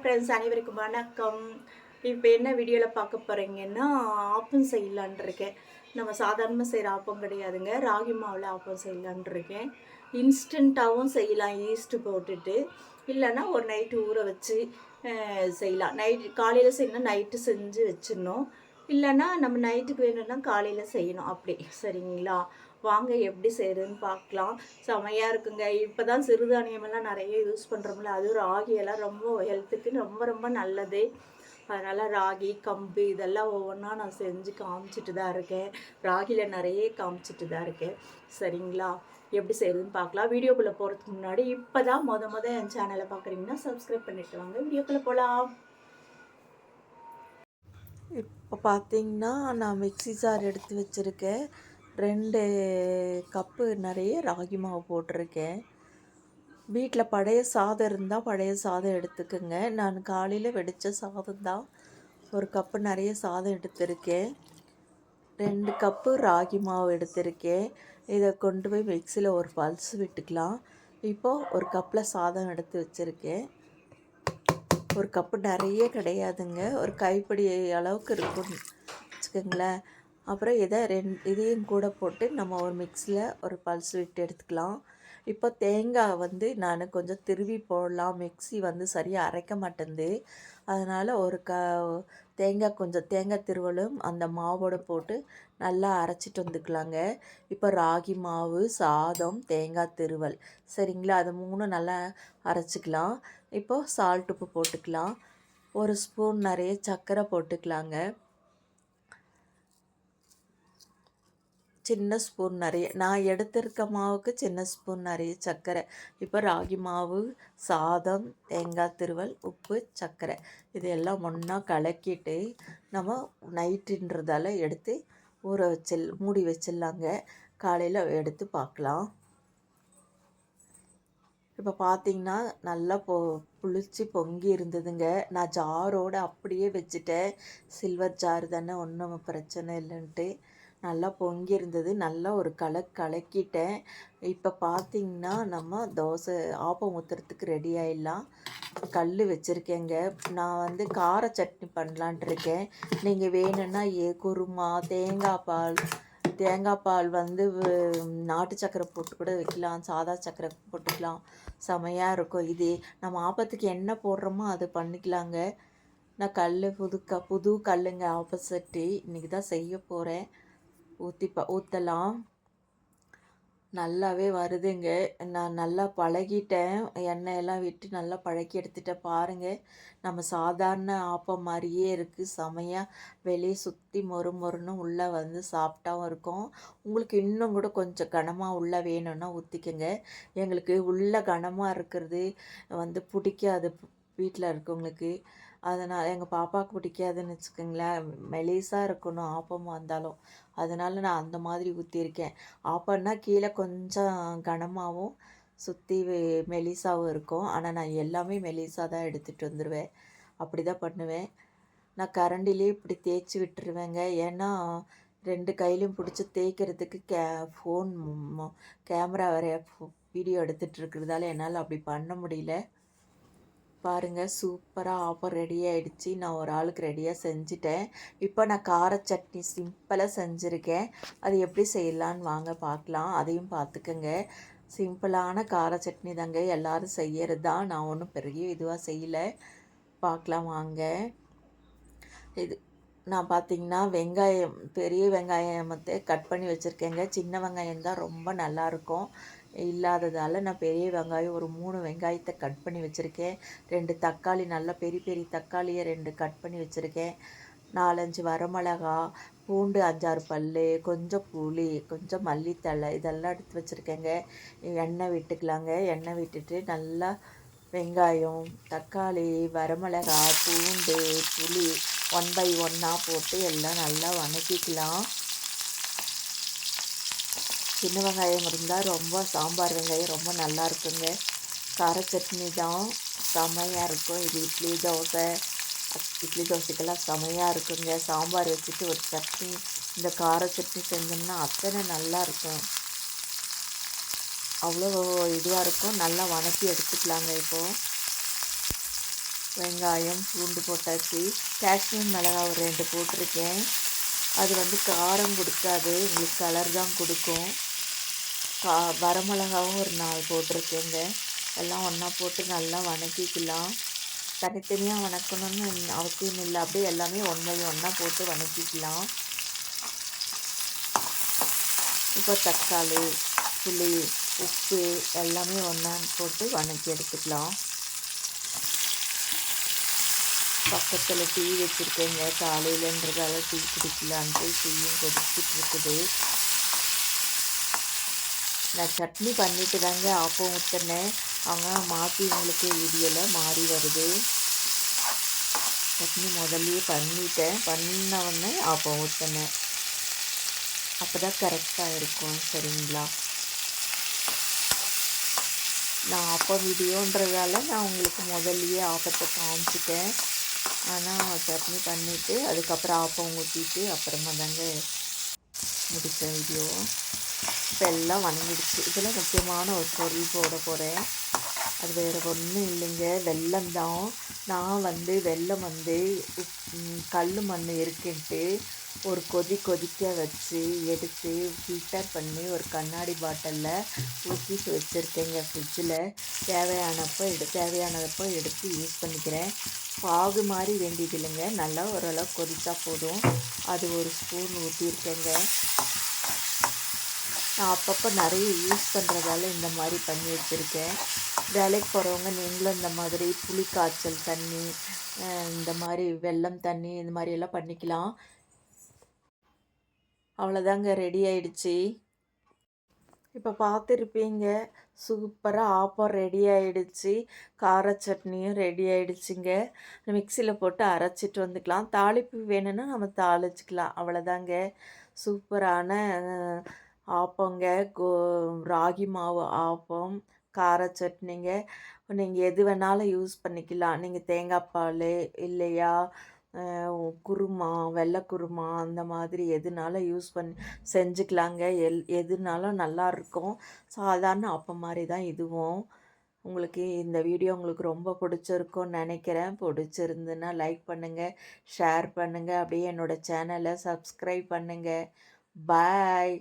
Friends அனைவருக்கும் வணக்கம். இப்போ என்ன வீடியோவில் பார்க்க போகிறீங்கன்னா ஆப்பம் செய்யலான் இருக்கேன். நம்ம சாதாரணமாக செய்கிற ஆப்பம் கிடையாதுங்க. ராகி மாவில் ஆப்பம் செய்யலான் இருக்கேன். இன்ஸ்டண்ட்டாகவும் செய்யலாம். ஈஸ்ட்டு போட்டுட்டு இல்லைன்னா ஒரு நைட்டு ஊற வச்சு செய்யலாம். நைட் காலையில் செய்யணும் நைட்டு செஞ்சு வச்சிடணும். இல்லைன்னா நம்ம நைட்டுக்கு வேணும்னா காலையில் செய்யணும். அப்படி. சரிங்களா? வாங்க எப்படி செய்கிறதுன்னு பார்க்கலாம். செமையாக இருக்குங்க. இப்போ தான் சிறுதானியமெல்லாம் நிறைய யூஸ் பண்ணுறோம்ல அதுவும் ராகியெல்லாம் ரொம்ப ஹெல்த்துக்கு ரொம்ப ரொம்ப நல்லது. அதனால் ராகி கம்பு இதெல்லாம் ஒவ்வொன்றா நான் செஞ்சு காமிச்சிட்டு தான் இருக்கேன். ராகியில் நிறைய காமிச்சிட்டு தான் இருக்கேன். சரிங்களா? எப்படி செய்கிறதுன்னு பார்க்கலாம். வீடியோக்குள்ளே போகிறதுக்கு முன்னாடி இப்போ தான் மொத மொதல் என் சேனலை பார்க்குறீங்கன்னா சப்ஸ்கிரைப் பண்ணிட்டு வாங்க. வீடியோக்குள்ளே போகலாம் இப்போ பார்த்தீங்கன்னா நான் மிக்ஸி ஜார் எடுத்து வச்சுருக்கேன். ரெண்டு கப்பு நிறைய ராகி மாவு போட்டிருக்கேன். வீட்டில் பழைய சாதம் இருந்தால் பழைய சாதம் எடுத்துக்கோங்க. நான் காலையில் வெடித்த சாதம் தான். ஒரு கப்பு நிறைய சாதம் எடுத்திருக்கேன். ரெண்டு கப்பு ராகி மாவு எடுத்திருக்கேன். இதை கொண்டு போய் மிக்சியில் ஒரு பல்ஸ் விட்டுக்கலாம். இப்போது ஒரு கப்பில் சாதம் எடுத்து வச்சுருக்கேன். ஒரு கப்பு நிறைய கிடையாதுங்க. ஒரு கைப்பிடி அளவுக்கு இருக்கும். வச்சுக்கோங்களேன். அப்புறம் இதை ரெண் இதையும் கூட போட்டு நம்ம ஒரு மிக்ஸியில் ஒரு பல்ஸ் விட்டு எடுத்துக்கலாம். இப்போ தேங்காய் வந்து நான் கொஞ்சம் திருவி போடலாம். மிக்ஸி வந்து சரியாக அரைக்க மாட்டேங்குது அதனால் ஒரு க தேங்காய் கொஞ்சம் தேங்காய் திருவலும் அந்த மாவோட போட்டு நல்லா அரைச்சிட்டு வந்துக்கலாங்க. இப்போ ராகி மாவு சாதம் தேங்காய் திருவல். சரிங்களா? அது மூணும் நல்லா அரைச்சிக்கலாம். இப்போது சால்ட் உப்பு போட்டுக்கலாம். ஒரு ஸ்பூன் நிறைய சர்க்கரை போட்டுக்கலாங்க. சின்ன ஸ்பூன் நிறைய நான் எடுத்திருக்க மாவுக்கு சின்ன ஸ்பூன் நிறைய சர்க்கரை. இப்போ ராகி மாவு சாதம் தேங்காய் திருவல் உப்பு சர்க்கரை. இதையெல்லாம் ஒன்றா கலக்கிட்டு நம்ம நைட்டுன்றதால எடுத்து ஊற வச்சில் மூடி வச்சிடலாங்க. காலையில் எடுத்து பார்க்கலாம். இப்போ பார்த்தீங்கன்னா நல்லா பொ புளிச்சு பொங்கி இருந்ததுங்க. நான் ஜாரோடு அப்படியே வச்சுட்டேன். சில்வர் ஜார் தானே ஒன்றும் பிரச்சனை இல்லைன்ட்டு. நல்லா பொங்கி இருந்தது நல்லா ஒரு கல கலக்கிட்டேன். இப்போ பார்த்தீங்கன்னா நம்ம தோசை ஆப்பம் ஊற்றுறதுக்கு ரெடி ஆகிடலாம் கல் வச்சுருக்கேங்க. நான் வந்து கார சட்னி பண்ணலான்ட்டு இருக்கேன். நீங்கள் வேணும்னா ஏ குருமா தேங்காய் பால் தேங்காய் பால் வந்து நாட்டு சக்கரை போட்டு கூட வைக்கலாம். சாதா சக்கரை போட்டுக்கலாம். செமையாக இருக்கும். இது நம்ம ஆப்பத்துக்கு என்ன போடுறோமோ அது பண்ணிக்கலாங்க. நான் கல் புது க புது கல்லுங்க ஆப்போசிட்டு இன்றைக்கி தான் செய்ய போகிறேன் ஊற்றி ப ஊற்றலாம் நல்லாவே வருதுங்க. நான் நல்லா பழகிட்டேன். எண்ணெயெல்லாம் விட்டு நல்லா பழக்கி எடுத்துட்டேன் பாருங்கள் நம்ம சாதாரண ஆப்பம் மாதிரியே இருக்குது செமையாக வெளியே சுற்றி மொறு மொறுன்னு உள்ளே வந்து சாப்பிட்டாவும் இருக்கும். உங்களுக்கு இன்னும் கூட கொஞ்சம் கனமாக உள்ளே வேணும்னா ஊற்றிக்கங்க எங்களுக்கு உள்ள கனமாக இருக்கிறது வந்து பிடிக்காது. வீட்டில் இருக்கவங்களுக்கு அதனால் எங்கள் பாப்பாவுக்கு பிடிக்காதுன்னு வச்சுக்கோங்களேன். மெலிசாக இருக்கணும் ஆப்பமாக இருந்தாலும். அதனால் நான் அந்த மாதிரி ஊற்றிருக்கேன் ஆப்பம்னா கீழே கொஞ்சம் கனமாகவும் சுற்றி மெலிசாவும் இருக்கும். ஆனால் நான் எல்லாமே மெலிசாக தான் எடுத்துகிட்டு வந்துடுவேன் அப்படி தான் பண்ணுவேன். நான் கரண்டிலே இப்படி தேய்ச்சி விட்டுருவேங்க. ஏன்னா ரெண்டு கையிலையும் பிடிச்சி தேய்க்கிறதுக்கு கே ஃபோன் கேமரா வேற வீடியோ எடுத்துகிட்டு இருக்கிறதால என்னால் அப்படி பண்ண முடியல. பாருங்கள் சூப்பராக ஆஃபர் ரெடி ஆகிடுச்சி நான் ஒரு ஆளுக்கு ரெடியாக செஞ்சுட்டேன். இப்போ நான் கார சட்னி சிம்பிளாக செஞ்சுருக்கேன். அது எப்படி செய்யலான்னு வாங்க பார்க்கலாம். அதையும் பார்த்துக்கங்க. சிம்பிளான கார சட்னி தாங்க எல்லாரும் செய்யறது தான். நான் ஒன்றும் பெரிய இதுவாக செய்யலை. பார்க்கலாம் வாங்க. இது நான் பார்த்தீங்கன்னா வெங்காயம் பெரிய வெங்காயத்தை கட் பண்ணி வச்சுருக்கேங்க. சின்ன வெங்காயம் தான் ரொம்ப நல்லாயிருக்கும் இல்லாததால் நான் பெரிய வெங்காயம் ஒரு மூணு வெங்காயத்தை கட் பண்ணி வச்சுருக்கேன். ரெண்டு தக்காளி நல்லா பெரிய பெரிய தக்காளியை ரெண்டு கட் பண்ணி வச்சுருக்கேன். நாலஞ்சு வரமிளகா பூண்டு அஞ்சாறு பல் கொஞ்சம் புளி கொஞ்சம் மல்லித்தழை இதெல்லாம் எடுத்து வச்சுருக்கேங்க. எண்ணெய் விட்டுக்கலாங்க. எண்ணெய் விட்டுட்டு நல்லா வெங்காயம் தக்காளி வரமிளகா பூண்டு புளி ஒன் பை ஒன்னாக போட்டு எல்லாம் நல்லா வதக்கிக்கலாம் சின்ன வெங்காயம் இருந்தால் ரொம்ப சாம்பார் வெங்காயம் ரொம்ப நல்லா இருக்குங்க. கார சட்னி தான் செமையாக இருக்கும். இது இட்லி தோசை இட்லி தோசைக்கெல்லாம் செமையாக இருக்குங்க. சாம்பார் வச்சுட்டு ஒரு சட்னி இந்த கார சட்னி செஞ்சோம்னா அத்தனை நல்லா இருக்கும். அவ்வளோ இதுவாக இருக்கும். நல்லா வதக்கி எடுத்துக்கலாங்க இப்போது வெங்காயம் பூண்டு போட்டாச்சு. காஷ்மீர் மிளகா ஒரு ரெண்டு போட்டிருக்கேன். அது வந்து காரம் கொடுக்காது. உங்களுக்கு கலர் தான் கொடுக்கும். கா வரமிளகாவும் ஒரு நாலு போட்டிருக்கேங்க. எல்லாம் ஒன்றா போட்டு நல்லா வதக்கிக்கலாம் தனித்தனியாக வதக்கணும்னு அவசியம் இல்லை. அப்படியே எல்லாமே ஒன்றையும் ஒன்றா போட்டு வணக்கிக்கலாம். இப்போ தக்காளி புளி உப்பு எல்லாமே ஒன்றா போட்டு வணக்கி எடுத்துக்கலாம். பக்கத்தில் டீ வச்சுருக்கேங்க. காலையிலன்றதால டீ குடிக்கலான்ட்டு டீயும் குடிச்சிட்டுருக்குது நான் சட்னி பண்ணிட்டு தாங்க ஆப்பம் ஊற்றினேன் அவங்க மாற்றி உங்களுக்கு வீடியோவில் மாறி வருது. சட்னி முதல்லையே பண்ணிட்டேன். பண்ண உடனே ஆப்பம் ஊற்றினேன் அப்போ தான் கரெக்டாக இருக்கும் சரிங்களா? நான் ஆப்பம் வீடியோன்றதால நான் உங்களுக்கு முதல்லையே ஆப்பத்தை காமிச்சிட்டேன். ஆனால் சட்னி பண்ணிவிட்டு அதுக்கப்புறம் ஆப்பம் ஊற்றிட்டு அப்புறமா தாங்க முடித்த வீடியோ. இப்போ எல்லாம் வணங்கிடுச்சு. இதில் முக்கியமான ஒரு பொருள் போட போகிறேன். அது வேறு ஒன்றும் இல்லைங்க. வெள்ளம் தான். நான் வந்து வெள்ளம் வந்து கல் மண் இருக்குன்ட்டு ஒரு கொதி கொதிக்க வச்சு எடுத்து ஃபில்டர் பண்ணி ஒரு கண்ணாடி பாட்டிலில் ஊற்றி வச்சுருக்கேங்க ஃப்ரிட்ஜில் தேவையானப்போ எடு தேவையானதப்போ எடுத்து யூஸ் பண்ணிக்கிறேன். பாகு மாதிரி வேண்டியது இல்லைங்க நல்லா ஓரளவு கொதித்தா போதும். அது ஒரு ஸ்பூன் ஊற்றிருக்கேங்க நான் அப்பப்போ நிறைய யூஸ் பண்ணுறதால இந்த மாதிரி பண்ணி வச்சுருக்கேன். வேலைக்கு போகிறவங்க நீங்களும் இந்த மாதிரி புளி காய்ச்சல் தண்ணி இந்த மாதிரி வெல்லம் தண்ணி இந்த மாதிரி எல்லாம் பண்ணிக்கலாம். அவ்வளோதாங்க ரெடி ஆயிடுச்சு. இப்போ பார்த்துருப்பீங்க சூப்பராக ஆப்பம் ரெடி ஆயிடுச்சு. கார சட்னியும் ரெடி ஆயிடுச்சுங்க. மிக்சியில் போட்டு அரைச்சிட்டு வந்துக்கலாம். தாளிப்பு வேணும்னா நம்ம தாளிச்சிக்கலாம். அவ்வளோதாங்க சூப்பரான ஆப்பங்க கோ ராகி மாவு ஆப்பம் கார சட்னிங்க. நீங்கள் எது வேணாலும் யூஸ் பண்ணிக்கலாம். நீங்கள் தேங்காய் பால் இல்லையா? குருமா வெள்ளை குருமா அந்த மாதிரி எதுனாலும் யூஸ் பண்ணி செஞ்சுக்கலாங்க. எல் எதுனாலும் நல்லாயிருக்கும். சாதாரண அப்பம் மாதிரி தான் இதுவும். உங்களுக்கு இந்த வீடியோ உங்களுக்கு ரொம்ப பிடிச்சிருக்கும்னு நினைக்கிறேன். பிடிச்சிருந்துன்னா லைக் பண்ணுங்கள் ஷேர் பண்ணுங்கள் அப்படியே என்னோடய சேனலை சப்ஸ்கிரைப் பண்ணுங்கள் பாய்.